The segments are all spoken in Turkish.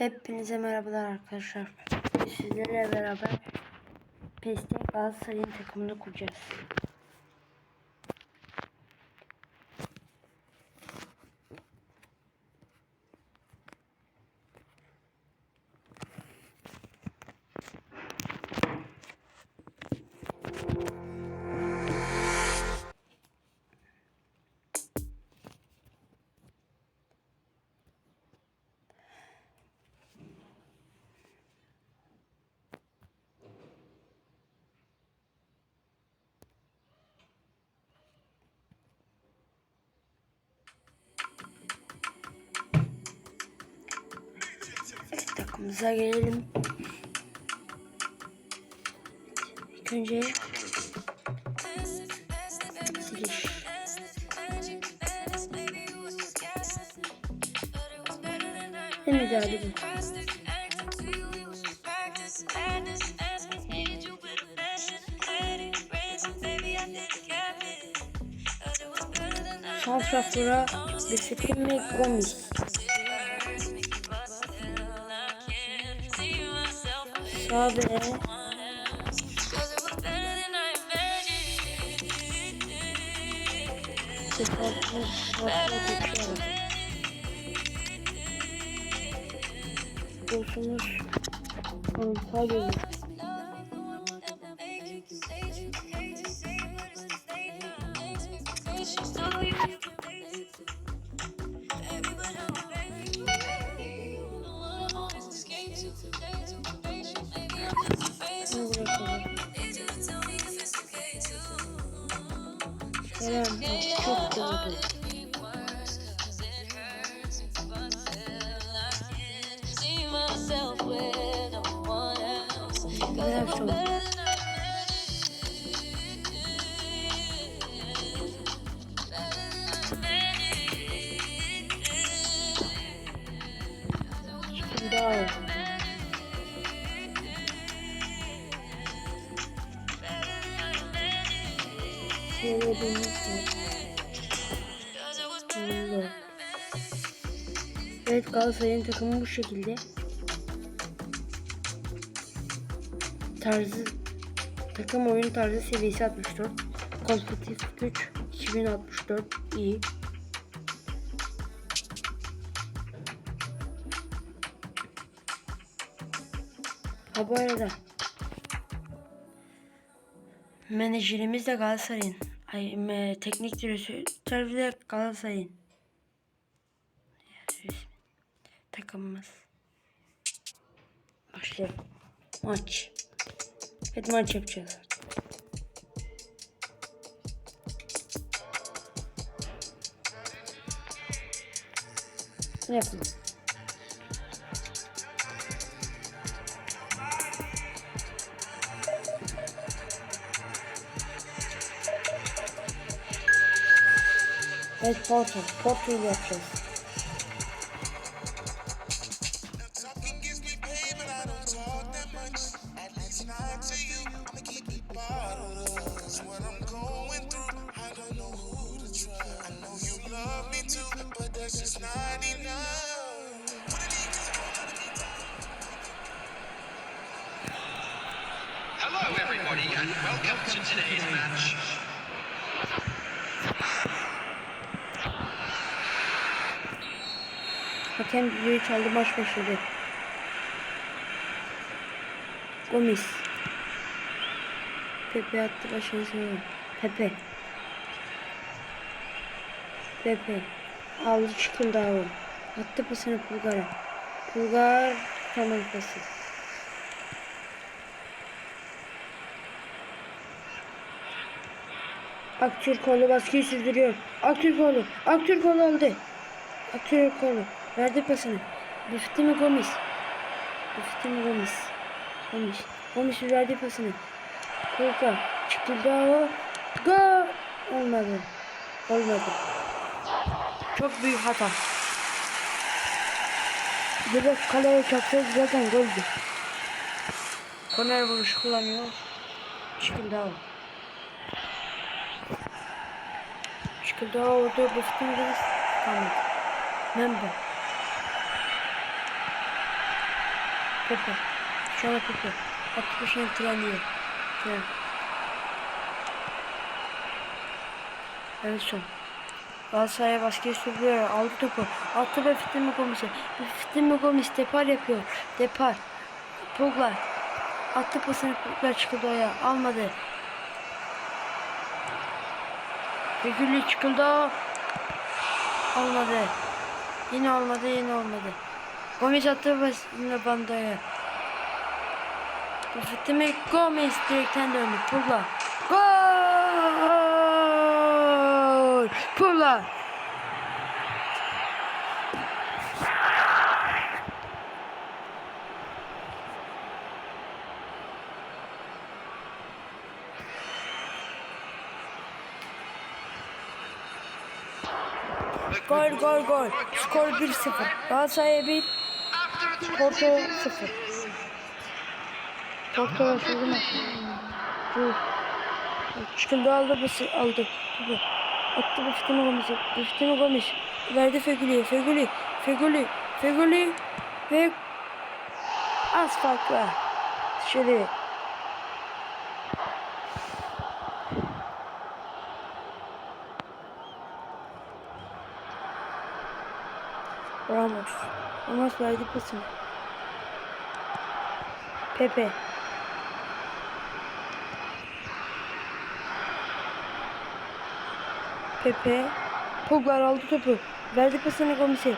Hepinize merhabalar arkadaşlar. Sizlerle beraber PES'te Galatasaray'ın takımını kuracağız. Takımımıza gelelim. İlk önce siliş. En ideali bu. Sağ beke Sefatlı Sefatlı çok doğdu. Kerem çok. Evet Galatasaray'ın takımı bu şekilde. Tarzı takım oyun tarzı seviyesi 64. Kompetitif güç 2064 iyi. Ha bu arada menajerimiz de Galatasaray'ın. Ay, me, teknik direktör de Galatasaray'ın. Takımımız. Başlayalım. Maç. Evet maç yapacağız. Ne yapalım? Is, just gonna be Hello, everybody, and welcome to today's match. Hakem düdüğü çaldı maç başladı. Gomis. Pepe attı başını seviyorum. Pepe. Pepe. Aldı çıkın dağı. Attı pasını Pulgar'a. Pulgar tamam pası. Aktürkoğlu baskıyı sürdürüyor. Aktürkoğlu. Aktürkoğlu aldı. Aktürkoğlu. Verdi pasını. Bifti mi Gomis? Bifti mi Gomis? Gomis. Gomis verdi pasını. Kulka. Çıktı daha. Gol. Olmadı. Olmadı. Çok büyük hata. Direkt kaleye çarpsaydı zaten goldü. Korner vuruşu kullanıyor. Çıkıldı daha. Çıkıldı orada bıktım biraz. Tamam. Membe. Pepe. Şu anda Pepe. Attı başına tren son. Galatasaray'a baskıyı sürdürüyor. Aldı topu. Attı ve Fitin Gomis'e. Fitin Gomis depar yapıyor. Depar. Pogba. Attı pasını Pogba çıkıldı ayağa. Almadı. Figürlü çıkıldı. Olmadı. Yine olmadı, yine olmadı. Gomis attı basını bandaya. Bu Fitin Gomis direkten döndü. Pogba. Gol! Pogba. Gol gol gol. Skor 1-0. Galatasaray'a 1, Porto 0. Porto başladı maç. Bu. Çıkıldı aldı bası aldı. Bu. Attı bu Fitino Gomis'e. Bu Fitino Gomis. Verdi Fegüli'ye. Fegüli. Fegüli. Fegüli. Ve az farkla. Dışarı. Ramos. Ramos verdi pasını. Pepe. Pepe. Pogba aldı topu. Verdi pasını Gomis'e.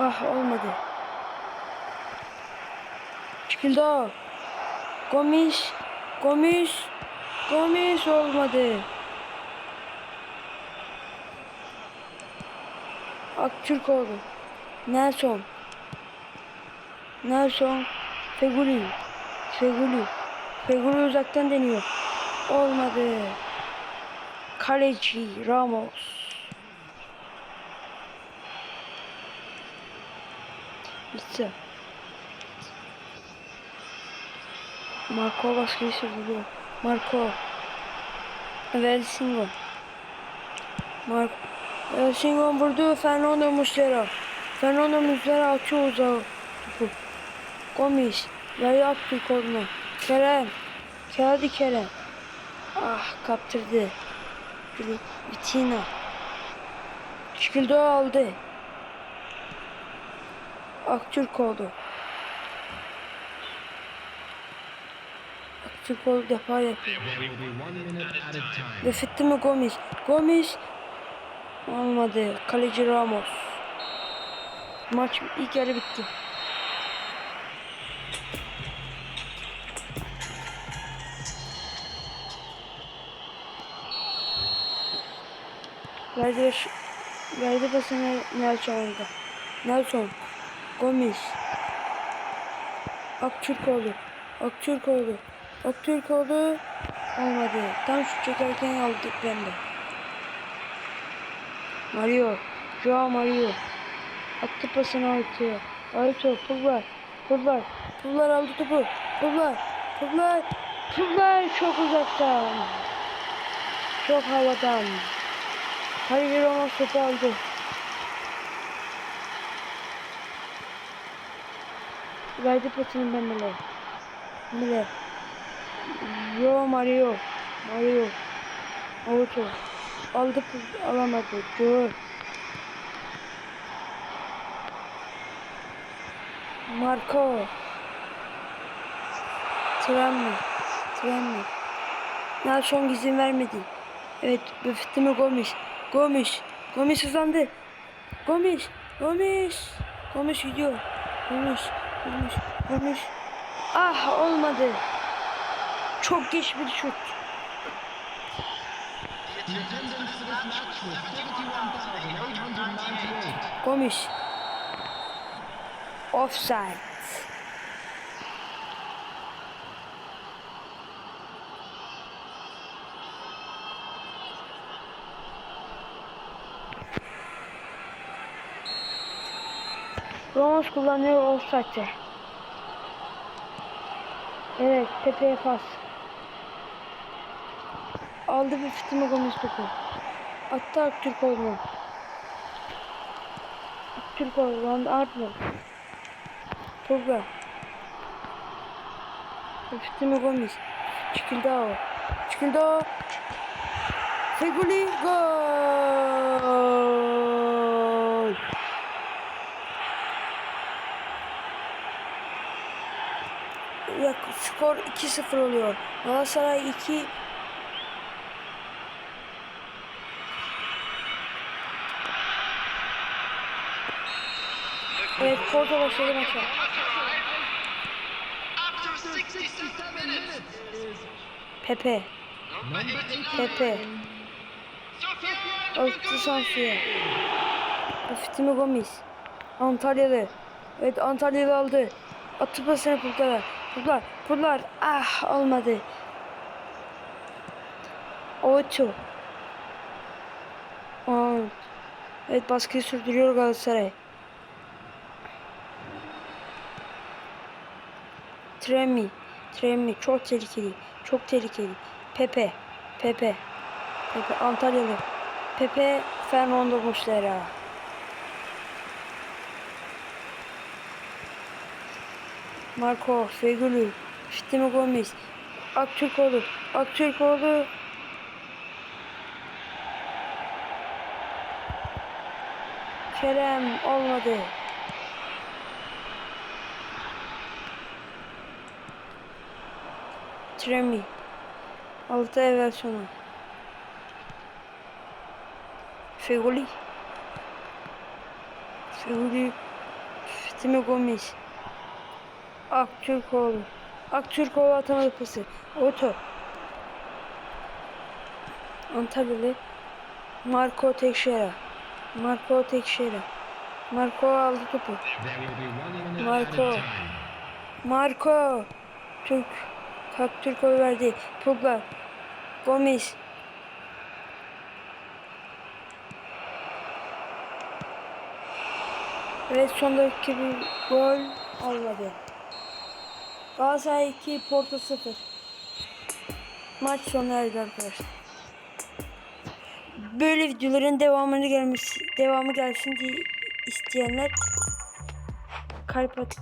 Ah olmadı. Çıkıldı. Gomis. Gomis. Gomis olmadı. Aktürkoğlu. Nelson. Nelson. Feguli. Feguli. Feguli uzaktan deniyor. Olmadı. Kaleci Ramos. Bitti. Marco baskıyı sürdürüyor. Marco. Velsingo. Marco. Velsingo vurdu. Fernando Muslera. Fernando Muslera atıyor uzağa. Gomis. Yayı koluna. Kerem. Geldi Kerem. Ah kaptırdı. Vitina. Çıkıldı aldı. Aktürk oldu. Aktürk oldu defa yapıyor. Fitti mi Gomis? Gomis olmadı. Kaleci Ramos. Maç ilk yarı bitti. Verdi baş, verdi basını Nelson'da. Nelson. Gomis. Aktürkoğlu. Aktürkoğlu. Aktürkoğlu. Olmadı. Tam şu çekerken aldık ben de. Mario. Joao Mario. Attı pasını Ayto. Ayto. Pul var. Pul var. Pullar aldı topu. Pullar. Pullar. Pullar çok uzaktan. Çok havadan. Hayır topu aldı. Verdi pasını ben Mele. Mele. Yo Mario. Mario. Auto. Aldı alamadı. Dur. Marco. Tren mi? Tren mi? Nelson izin vermedi. Evet, Büfetimi Gomis. Gomis. Gomis hızlandı. Gomis. Gomis. Gomis gidiyor. Gomis. Gomis. Gomis. Ah olmadı. Çok geç bir şut. The attendance for this match was 71,898. Gomis. Offside. Ramos kullanıyor offside'de. Evet, Pepe'ye pas. Aldı bir Fitima Gomis topu. Attı Aktürkoğlu'na. Türk Orlan Arnold. Pogba. Üstüme Gomis. Çıkıldao. Çıkıldao. Feguli gol. Skor 2-0 oluyor. Galatasaray 2 Evet, Porto başladı maça. After 67 minutes, Pepe, Pepe, Orta Sanfiye, Fitimi Gomis, Antalyalı. Evet Antalyalı aldı. Atı pasını Pulgar'a. Pulgar, Pulgar. Ah olmadı. Ocho. Aa, Evet baskıyı sürdürüyor Galatasaray. Tremi. Tremi çok tehlikeli. Çok tehlikeli. Pepe. Pepe. Pepe Antalyalı. Pepe Fernando Muslera. Marco Fegülü. Şitimi Gomez. Aktürkoğlu. Aktürkoğlu. Kerem olmadı. Tremi. Altı ay versiyonu. Fegoli. Fegoli. Timi Gomis. Aktürkoğlu. Aktürkoğlu atamadı pası. Oto. Antalyalı. Marco Teixeira. Marco Teixeira. Marco aldı topu. Marco. Marco. Türk. Kalk Türkoğlu verdi. Pogba. Gomis. Evet son dakika bir gol olmadı. Galatasaray 2, Porto 0. Maç sona erdi arkadaşlar. Böyle videoların devamını gelmesi, devamı gelsin diye isteyenler kalp at,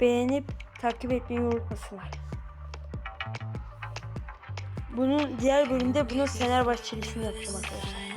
beğenip takip etmeyi unutmasınlar. Bunun diğer bölümde bunun Fenerbahçelisini yapacağım arkadaşlar.